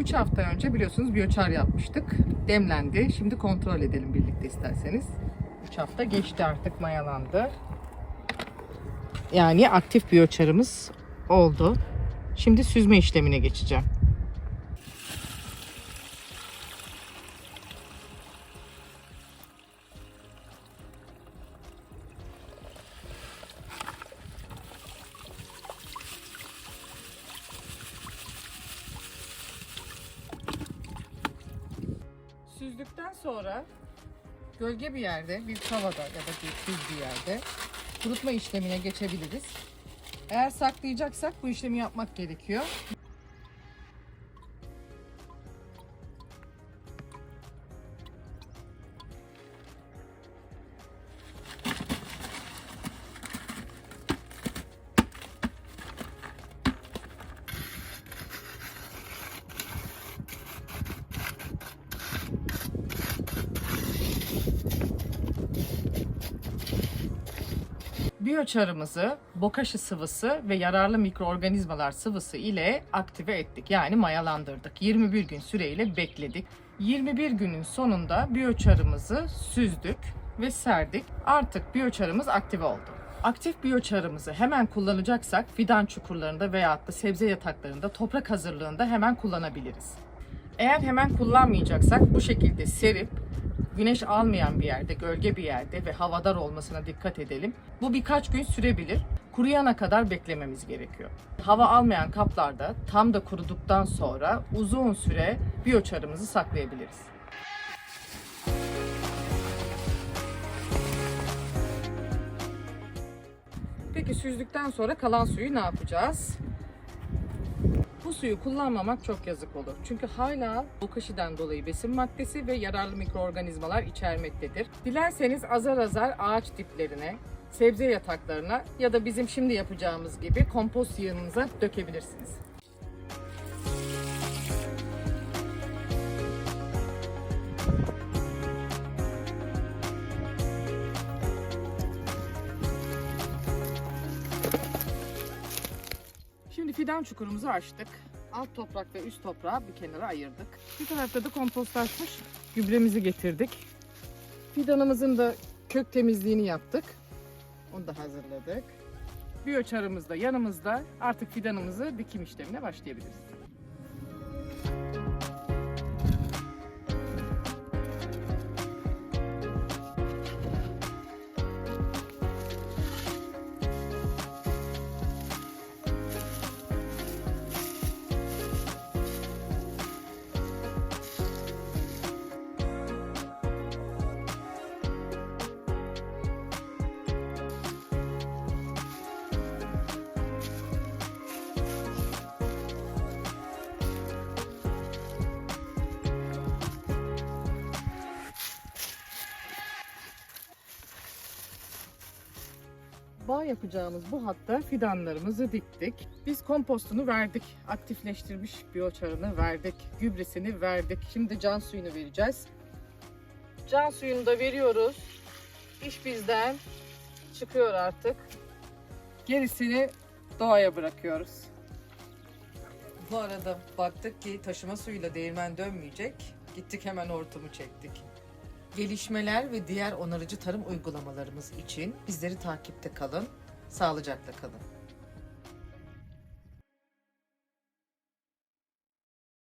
3 hafta önce biliyorsunuz biyoçar yapmıştık. Demlendi. Şimdi kontrol edelim birlikte isterseniz. 3 hafta geçti artık mayalandı. Yani aktif biyoçarımız oldu. Şimdi süzme işlemine geçeceğim. Süzdükten sonra gölge bir yerde, bir tavada ya da bir düz bir yerde kurutma işlemine geçebiliriz. Eğer saklayacaksak bu işlemi yapmak gerekiyor. Biyoçarımızı bokashi sıvısı ve yararlı mikroorganizmalar sıvısı ile aktive ettik. Yani mayalandırdık. 21 gün süreyle bekledik. 21 günün sonunda biyoçarımızı süzdük ve serdik. Artık biyoçarımız aktive oldu. Aktif biyoçarımızı hemen kullanacaksak fidan çukurlarında veya da sebze yataklarında toprak hazırlığında hemen kullanabiliriz. Eğer hemen kullanmayacaksak bu şekilde serip güneş almayan bir yerde, gölge bir yerde ve havadar olmasına dikkat edelim. Bu birkaç gün sürebilir. Kuruyana kadar beklememiz gerekiyor. Hava almayan kaplarda tam da kuruduktan sonra uzun süre biyoçarımızı saklayabiliriz. Peki süzdükten sonra kalan suyu ne yapacağız? Bu suyu kullanmamak çok yazık olur. Çünkü hala bokashiden dolayı besin maddesi ve yararlı mikroorganizmalar içermektedir. Dilerseniz azar azar ağaç diplerine, sebze yataklarına ya da bizim şimdi yapacağımız gibi kompost yığınınıza dökebilirsiniz. Şimdi fidan çukurumuzu açtık. Alt toprak ve üst toprağı bir kenara ayırdık. Bir tarafta da kompostlaşmış gübremizi getirdik. Fidanımızın da kök temizliğini yaptık. Onu da hazırladık. Biyoçarımız da yanımızda. Artık fidanımızı dikim işlemine başlayabiliriz. Bağ yapacağımız bu hatta fidanlarımızı diktik. Biz kompostunu verdik, aktifleştirmiş biyoçarını verdik, gübresini verdik. Şimdi can suyunu vereceğiz. Can suyunu da veriyoruz. İş bizden çıkıyor artık. Gerisini doğaya bırakıyoruz. Bu arada baktık ki taşıma suyuyla değirmen dönmeyecek. Gittik hemen hortumu çektik. Gelişmeler ve diğer onarıcı tarım uygulamalarımız için bizleri takipte kalın. Sağlıcakla kalın.